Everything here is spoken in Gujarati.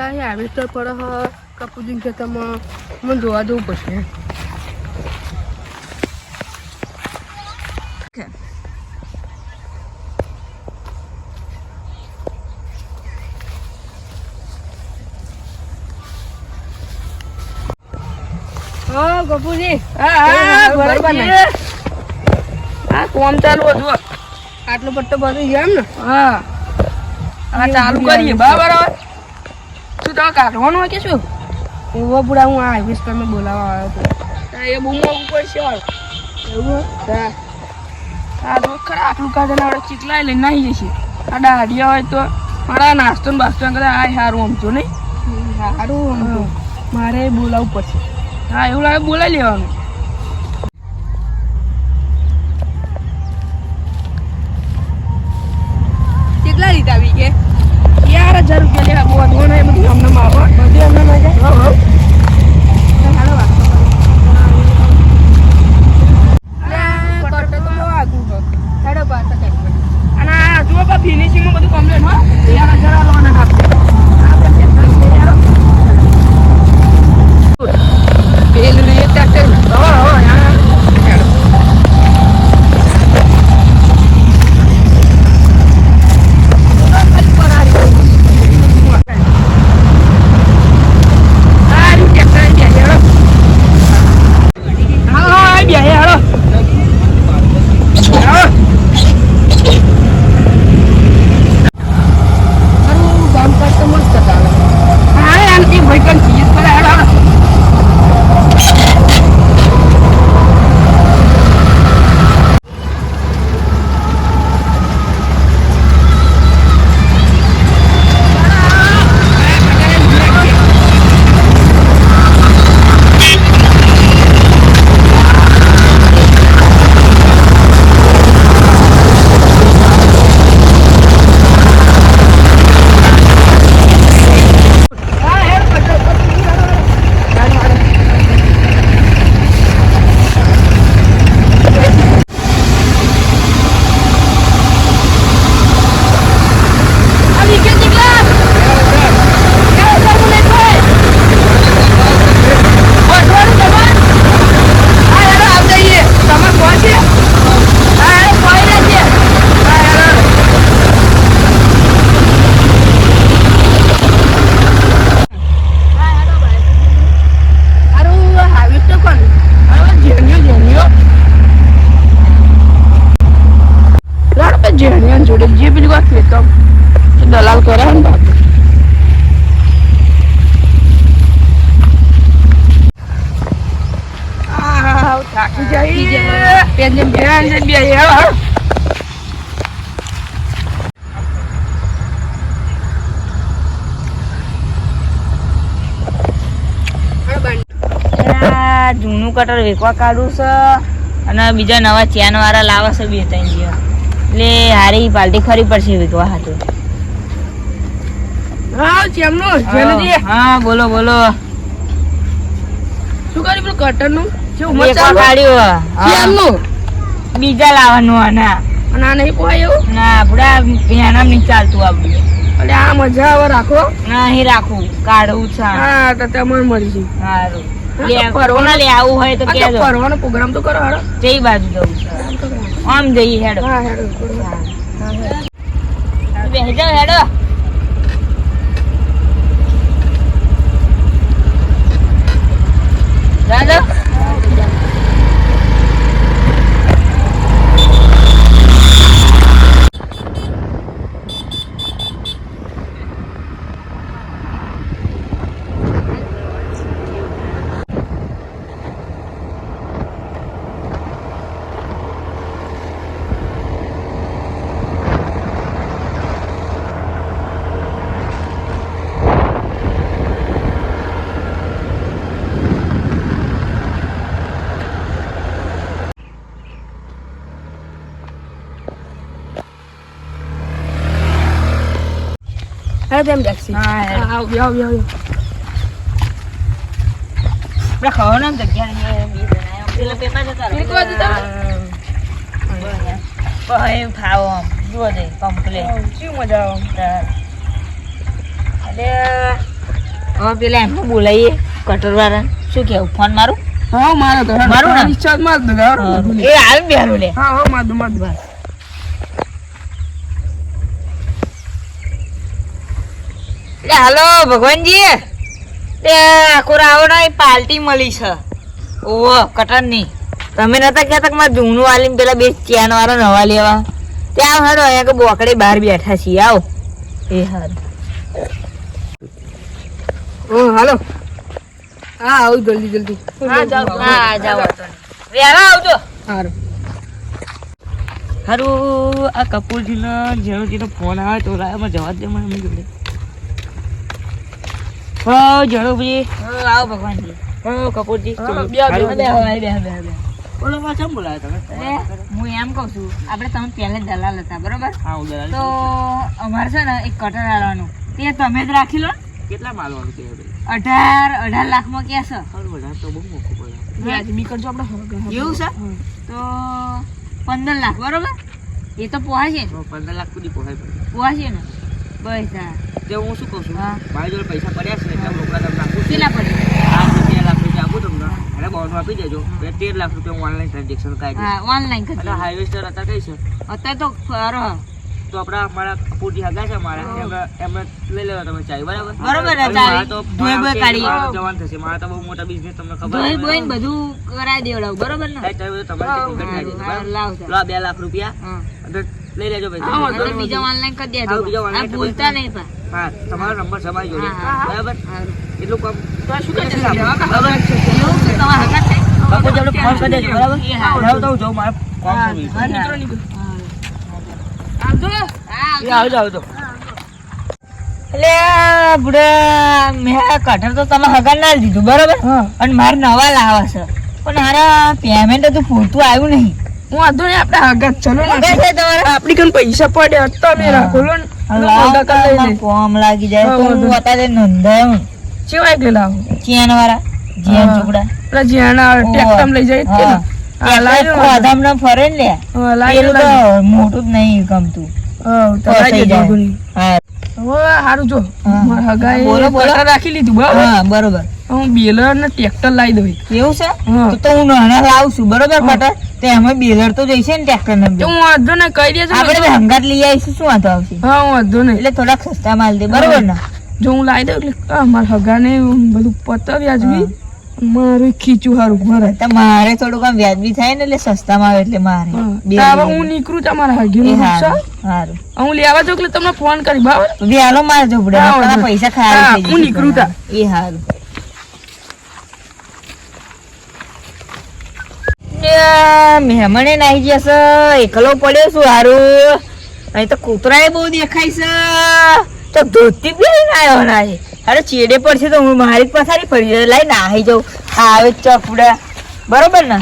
અહીં હાર્વેસ્ટર પડે હ કપૂજી ખેતરમાં મને જોવા જવું પડશે. હા હા કોમ ચાલુ હતું. આટલો પટ્ટો બધું એમ ને? હા. ચાલુ કરીએ. બરાબર કાઢવાનું કે શું? એવો બુડા હું આ તમે બોલાવવા આવ્યો હતો. એ બૂમો ઉપર છે એવું? હા. આ તો ખરા આટલું કાઢે આપણે ચીકલાઈ લઈને નાહી જશે. આ દાઢિયા હોય તો મારા નાસ્તો ને બાસ્તો કરે આ સારું આમ નહીં? સારું મારે બોલાવવું પડશે. હા એવું લાગે બોલાવી લેવાનું. પેન્જન બેન બે યાર જૂનું કટર વેકવા કાઢું છે અને બીજા નવા ચેન વાળા લાવે છે બે ત્રણ દિવસ. એટલે હારી પાલટી ખરી પડશે વેકવા હાથું હા હા બોલો બોલો. શું કર્યું કટરનું કાઢ્યું હા. બીજા લાવવાનું આના અને નહીં પોહાય એવું? ના આપડા પેનામ નહીં ચાલતું આપણું એટલે આ મજા હવે રાખો. ના અહીં રાખું કાઢવું છે હા તો તમને મળી છે સારું. ફરવાનું- લે આવું હોય તો કહેજો. ફરવાનો પ્રોગ્રામ તો કરો જઈ બાજુ જવું છે. આમ જઈએ હેડો. હા હેડો કરો. હેડો. દાદા હા તેમ ટેક્સી હા. આવ આવ આવ આપણે ખાવાનું જગ્યા નહીં પેલા પેપર જતા બાજુ તમે? ભાઈ ખાવો આમ જુઓ દે કમ્પ્લેટ શું મજા આવે એટલે હવે પેલા એમને બોલાવીએ કટર વાળા શું કેવું ફોન મારું હા મારો તો. મારું ને? રિચાર્જ માર દો એ હાલ બેહારો લે હા હા મારું માર દો લે હાલો ભગવાનજી. તે આખોરા પાલટી મળી છે. ઓ કટનની તમે નતા કહેતા કે મારે જૂનું આલીને પેલા બે ચેન વાળા નવા લેવા? ત્યાં હાડો અહીંયા કે બોકડે બહાર બેઠા છીએ. આવો. એ હાર ઓ હાલો. હા આવું જલ્દી જલ્દી. હા જાઓ. હા જાઓ. વેલા આવજો. સારું હારું આ કપૂરજીનો જેનો ફોન આવે તો લાવ્યો જવા દે મને જોડે. હા જણુભાઈ આવો ભગવાનજી. હા કપૂરજી. બે બે. બે બે બે બે. બોલો પાછા તમે? હું એમ કહું છું આપણે તમે પહેલે જ દલાલ હતા બરોબર? તો અમારે છે ને એક કટર હાલવાનું. તે તમે જ રાખી લો. કેટલા માલવાનું કે ભાઈ અઢાર લાખમાં ક્યાં છે? તો બહુ મોટું પડે. આપણે એવું છે? તો પંદર લાખ બરોબર? એ તો પોહાશે. ને પંદર લાખ સુધી પોહાય ભાઈ પોહાશે ને. બસ હા હું શું કહું છું? મારી જોડે પૈસા પડ્યા છે એટલે રોકડા તમને આપું કેટલા પડે આઠ તેર લાખ રૂપિયા આપું તમને. એને બોન્ડ આપી દેજો. તેર લાખ રૂપિયા હું ઓનલાઈન ટ્રાન્ઝેક્શન કાઢી હા ઓનલાઈન કરી અને કઈ છે? અત્યારે તો ફરો તો આપણા મારા કપૂરજી હગા છે મારા એમને લઈ લેવા તમે ચાવી બરાબર? બરોબર, અને તો ધોઈ બોઈ કાઢી. જવાન થશે. મારા તો બહુ મોટા બિઝનેસ તમને ખબર ધોઈ. બોઈને બધું કરાવી દેવડાવું બરાબર ને? તમારે કરી? લાવ બે લાખ રૂપિયા. અને લઈ લેજો ભાઈ બીજા ઓનલાઈન કરી દેજો. બીજા આ ભૂલતા નહીં પા હા તમારો નંબર સમાઈ જોડે. બરાબર? એટલું કામ તો શું કરી છે? બરાબર? એવું કે તમારા હગા થાય? બાપુ જોડે ફોન કરી દેજો. બરાબર? હા. તો હું જાઉં મારે કામ છે. હા, નીકળો. આવજો. હા, આવજો. આવજો એટલે બુડા મેં કઠર તો તમે હગા ના દીધું બરાબર? અને મારે નવા લાવવા છે. પણ મારા પેમેન્ટ તો પૂરતું આવ્યું નહીં. હું વાંધો નહીં, આપણે આગળ ચલો ને. આપણી કન પૈસા પડે હતા હા. રાખો લો ને. કોમ લાગી જાય તો હું અત્યારે નોંધાયું ચેવા કે લાવો ચિયાન વાળા જીએન હા. ટુકડા પેલા જ્યાંના ટેક્ટમ લઈ જાય ને. દો. ફરે ને પેલું તો મોટું જ નહીં ગમતું. હા, હારું જો બોલો, બોલો. રાખી લીધું બરાબર હા બેલર ને ટ્રેક્ટર લાવી દઉં એવું છે? તો તો હું નાના લાવું છું બરોબર હા. તો એમાં બેલર તો જઈશે ને ટ્રેક્ટર ને તો હું વાંધો ને કહી દેજો આપણે હંગાત લઈ આવીશું શું વાંધો આવશે? હા હું વાંધો નહીં. એટલે થોડાક સસ્તા માલ દે બરોબર ને? જો હું લાવી દઉં એટલે આ મારા હગાને બધું પતર વ્યાજબી મારું ખીચું સારું તો મારે થોડુંક આમ વ્યાજબી થાય ને એટલે સસ્તામાં આવે એટલે મારે. હું. નીકળું તમારા મારા હગીનું સારું હું લેવા જાઉં એટલે તમને ફોન કરી બરાબર? વ્યાલો મારે જો. પૈસા ખાયા હું નીકળું તા. એ હારું. મહેમાને નાહી જશે એકલો પડ્યો છું હારું. અહીં તો કૂતરાએ બહુ દેખાય છે. તો ધોતી બી આવ્યો ના અરે ચેડે પડશે તો હું મારી પથારી ફરી લાઈ નાહી જાઉં. આવે ચપડા. બરોબર ને?